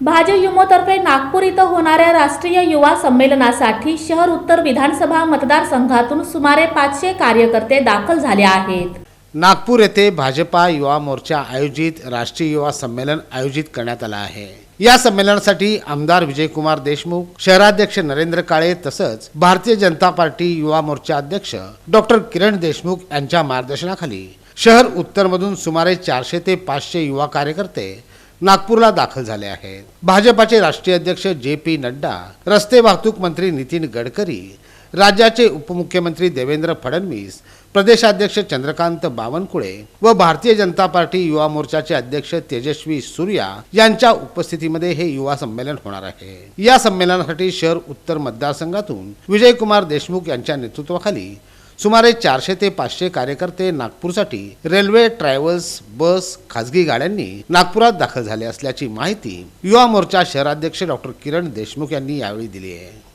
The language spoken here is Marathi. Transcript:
भाजप युमोतर्फे नागपूर इथं होणाऱ्या राष्ट्रीय युवा संमेलनासाठी शहर उत्तर विधानसभा मतदारसंघातून सुमारे पाचशे कार्यकर्ते दाखल झाले आहेत. नागपूर येथे भाजपा युवा मोर्चा आयोजित राष्ट्रीय युवा संमेलन आयोजित करण्यात आलं आहे. या संमेलनासाठी आमदार विजयकुमार देशमुख शहराध्यक्ष नरेंद्र काळे तसंच भारतीय जनता पार्टी युवा मोर्चा अध्यक्ष डॉक्टर किरण देशमुख यांच्या मार्गदर्शनाखाली शहर उत्तरमधून सुमारे चारशे ते पाचशे युवा कार्यकर्ते नागपूरला दाखल झाले आहेत भाजपाचे राष्ट्रीय अध्यक्ष जे पी नड्डा रस्ते वाहतूक मंत्री नितीन गडकरी राज्याचे उपमुख्यमंत्री देवेंद्र फडणवीस प्रदेशाध्यक्ष चंद्रकांत बावनकुळे व भारतीय जनता पार्टी युवा मोर्चाचे अध्यक्ष तेजस्वी सूर्या यांच्या उपस्थितीमध्ये हे युवा संमेलन होणार आहे. या संमेलनासाठी शहर उत्तर मतदारसंघातून विजयकुमार देशमुख यांच्या नेतृत्वाखाली सुमारे चारशे ते पाचशे कार्यकर्ते नागपूरसाठी रेल्वे ट्रॅव्हल्स बस खासगी गाड्यांनी नागपुरात दाखल झाले असल्याची माहिती युवा मोर्चा शहराध्यक्ष डॉक्टर किरण देशमुख यांनी यावेळी दिली आहे.